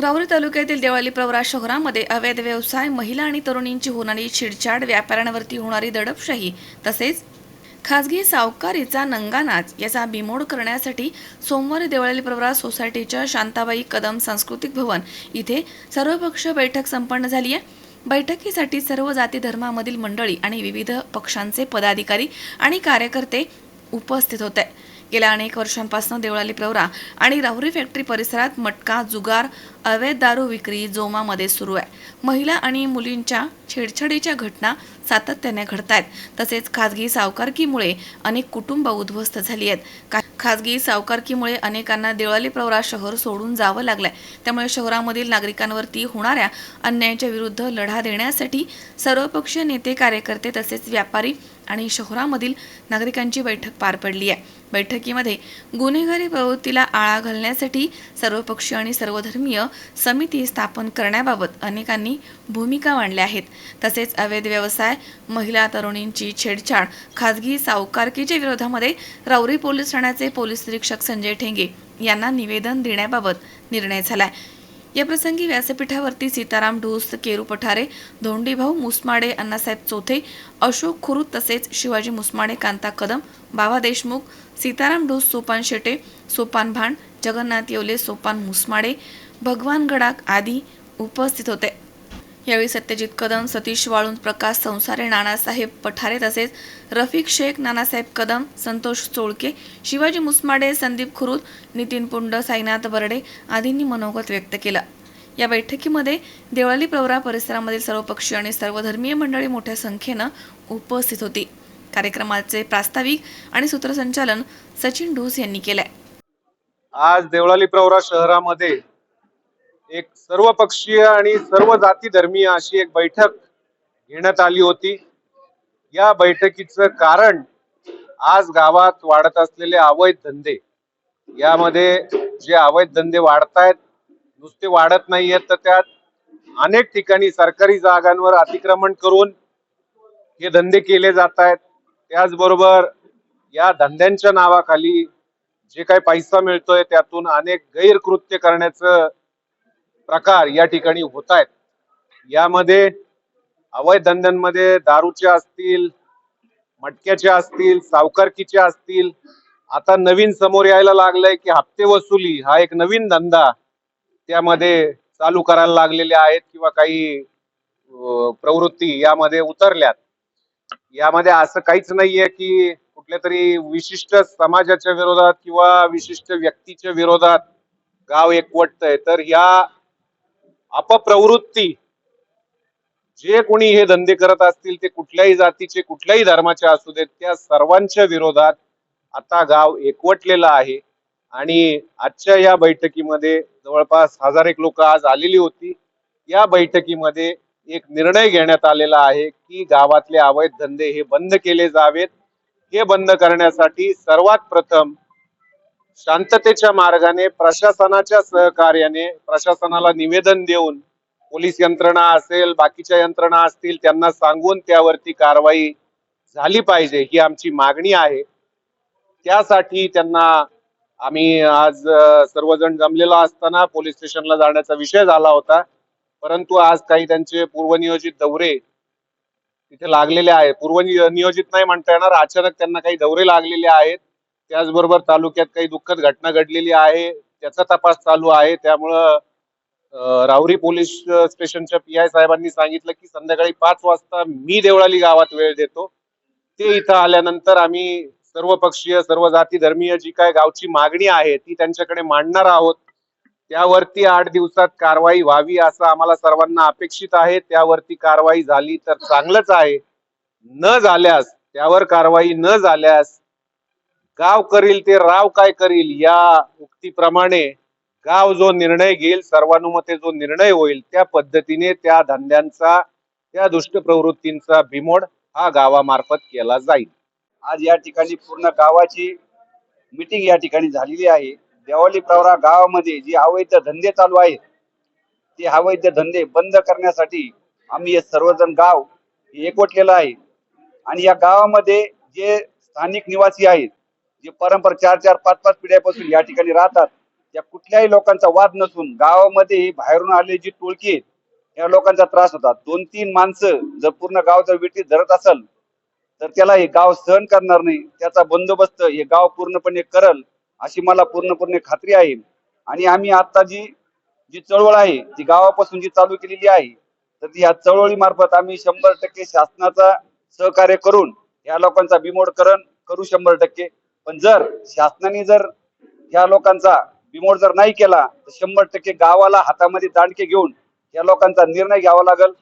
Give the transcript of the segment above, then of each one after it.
राहुरी तालुक्यातील देवाली प्रवरा शहरामध्ये अवैध व्यवसाय महिला आणि तरुणींची होणारी छिडछाड व्यापाऱ्यांवरती होणारी दडपशाही तसेच खासगी सावकारीचा नंगानाच याचा बिमोड करण्यासाठी सोमवारी देवळाली प्रवरा सोसायटीच्या शांताबाई कदम सांस्कृतिक भवन इथे सर्वपक्ष बैठक संपन्न झाली आहे. बैठकीसाठी सर्व जाती धर्मामधील मंडळी आणि विविध पक्षांचे पदाधिकारी आणि कार्यकर्ते उपस्थित होते. गेल्या अनेक वर्षांपासून देवळाली प्रवरा आणि राहुरी फॅक्टरी परिसरात मटका जुगार अवैध दारू विक्री जोमामध्ये सुरू आहे. महिला आणि मुलींच्या छेडछाडीच्या घटना सातत्याने घडत आहेत तसेच खाजगी सावकारकीमुळे अनेक कुटुंब उद्ध्वस्त झाली आहेत. का खाजगी सावकारकीमुळे अनेकांना देवळाली प्रवरा शहर सोडून जावं लागलंय. त्यामुळे शहरामधील नागरिकांवरती होणाऱ्या अन्यायाच्या विरुद्ध लढा देण्यासाठी सर्वपक्षीय नेते कार्यकर्ते तसेच व्यापारी आणि शहरामधील नागरिकांची बैठक पार पडली आहे. बैठकीमध्ये गुन्हेगारी प्रवृत्तीला आळा घालण्यासाठी सर्वपक्षीय आणि सर्वधर्मीय समिती स्थापन करण्याबाबत अनेकांनी भूमिका मांडल्या आहेत. तसेच अवैध व्यवसाय महिला तरुणींची छेडछाड खाजगी सावकारकीच्या विरोधामध्ये राऊरी पोलीस ठाण्याचे पोलीस निरीक्षक संजय ठेंगे यांना निवेदन देण्याबाबत निर्णय झाला आहे प्रसंगी व्यासपीठावरती सीताराम ढोस केरू पठारे धोंडीभाऊ मुसमाडे अण्णासाहेब चोथे अशोक खुरुत तसेच शिवाजी मुसमाडे कांता कदम बाबा देशमुख सीताराम ढोस सोपान शेटे सोपान भांड जगन्नाथ येवले सोपान मुसमाडे भगवान गडाक आदी उपस्थित होते. यावेळी सत्यजित कदम सतीश वाळून प्रकाश संसारे नानासाहेब पठारे तसेच रफिक शेख नानासाहेब कदम संतोष चोळके शिवाजी मुसमाडे संदीप खुरुत नितीन पुंड साईनाथ बर्डे आदींनी मनोगत व्यक्त केलं. या बैठकीमध्ये देवळाली प्रवरा परिसरामधील सर्वपक्षीय आणि सर्वधर्मीय मंडळी मोठ्या संख्येनं उपस्थित होती. कार्यक्रमाचे प्रास्ताविक आणि सूत्रसंचालन सचिन ढोस यांनी केलंय. आज देवळाली प्रवरा शहरामध्ये एक सर्वपक्षीय आणि सर्व जाती धर्मीय अशी एक बैठक घेण्यात आली होती. या बैठकीचं कारण आज गावात वाढत असलेले अवैध धंदे. यामध्ये जे अवैध धंदे वाढतायत नुसते वाढत नाहीयेत तर त्यात अनेक ठिकाणी सरकारी जागांवर अतिक्रमण करून हे धंदे केले जात आहेत त्याचबरोबर या धंद्यांच्या नावाखाली जे काही पैसा मिळतोय त्यातून अनेक गैरकृत्य करण्याचं प्रकार या ठिकाणी होत आहेत यामध्ये अवैध धंद्यांमध्ये दारूचे असतील मटक्याचे असतील सावकारकीचे असतील आता नवीन समोर यायला लागलंय की हप्ते वसुली हा एक नवीन धंदा त्यामध्ये चालू करायला लागलेले आहेत किंवा काही प्रवृत्ती यामध्ये उतरल्यात. यामध्ये असं काहीच नाहीये की कुठल्या तरी विशिष्ट समाजाच्या विरोधात किंवा विशिष्ट व्यक्तीच्या विरोधात गाव एकवटतंय. तर ह्या अपप्रवृत्ती. जे कोणी हे धंदे करत असतील ते कुठल्याही जातीचे कुठल्याही धर्माचे असू देत त्या सर्वांच्या विरोधात आता गाव एकवटलेलं आहे. आणि आजच्या या बैठकीमध्ये जवळपास हजार एक लोक आज आलेली होती. या बैठकीमध्ये एक निर्णय घेण्यात आलेला आहे की गावातले अवैध धंदे हे बंद केले जावेत. हे बंद करण्यासाठी सर्वात प्रथम शांततेच्या मार्गाने प्रशासनाच्या सहकार्याने प्रशासनाला निवेदन देऊन पोलीस यंत्रणा असेल बाकीच्या यंत्रणा असतील त्यांना सांगून त्यावरती कारवाई झाली पाहिजे ही आमची मागणी आहे. त्यासाठी त्यांना आम्ही आज सर्वजण जमलेलो असताना पोलीस स्टेशनला जाण्याचा विषय झाला होता. परंतु आज काही त्यांचे पूर्वनियोजित दौरे तिथे लागलेले आहेत. पूर्वनियोजित नाही म्हणता येणार अचानक त्यांना काही दौरे लागलेले आहेत. त्याचबरोबर तालुक्यात काही दुःखद घटना घडलेली आहे. त्याचा तपास चालू आहे. त्यामुळं राहुरी पोलीस स्टेशनच्या पी आय साहेबांनी सांगितलं की संध्याकाळी पाच वाजता मी देवळाली गावात वेळ देतो. ते इथं आल्यानंतर आम्ही सर्व पक्षीय सर्व जाती धर्मीय जी काय गावची मागणी आहे ती त्यांच्याकडे मांडणार आहोत. त्यावरती आठ दिवसात कारवाई व्हावी असं आम्हाला सर्वांना अपेक्षित आहे. त्यावरती कारवाई झाली तर चांगलंच आहे. न झाल्यास त्यावर कारवाई न झाल्यास गाव करील ते राव काय करील या उक्तीप्रमाणे गाव जो निर्णय घेईल सर्वानुमते जो निर्णय होईल त्या पद्धतीने त्या धंद्यांचा त्या दुष्ट प्रवृत्तींचा बिमोड हा गावामार्फत केला जाईल. आज या ठिकाणी पूर्ण गावाची मिटिंग या ठिकाणी झालेली आहे. देवाली प्रवरा गावामध्ये जे अवैध धंदे चालू आहेत ते अवैध धंदे बंद करण्यासाठी आम्ही हे सर्वजण गाव एकवटलेलं आहे. आणि या गावामध्ये जे स्थानिक निवासी आहेत जे परंपरा चार चार पाच पाच पिढ्यापासून या ठिकाणी राहतात त्या कुठल्याही लोकांचा वाद नसून गावामध्ये बाहेरून आलेली जी टोळकी आहेत या लोकांचा त्रास होता दोन तीन माणसं जर पूर्ण गाव जर विटीत धरत असेल तर त्याला हे गाव सहन करणार नाही. त्याचा बंदोबस्त हे गाव पूर्णपणे करल अशी मला पूर्णपणे खात्री आहे. आणि आम्ही आता जी जी चळवळ आहे ती गावापासून जी चालू केलेली आहे तर ती ह्या चळवळीमार्फत आम्ही शंभर टक्के शासनाचा सहकार्य करून या लोकांचा बिमोड करण करू शंभर टक्के. पण जर शासनाने जर या लोकांचा बिमोड जर नाही केला तर शंभर टक्के गावाला हातामध्ये दांडके घेऊन या लोकांचा निर्णय घ्यावा लागेल.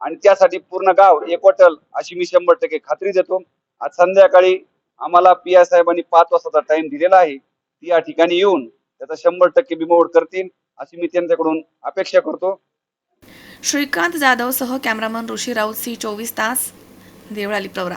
आणि त्यासाठी पूर्ण गाव एकवटल अशी मी शंभर टक्के खात्री देतो. आज संध्याकाळी आम्हाला पी आय साहेबांनी पाच वाजताचा टाइम दिलेला आहे. ती या ठिकाणी येऊन त्याचा शंभर टक्के बिमोड करतील अशी मी त्यांच्याकडून अपेक्षा करतो. श्रीकांत जाधवसह कॅमेरामन ऋषी राऊत सी चोवीस तास देवळाली प्रवरा.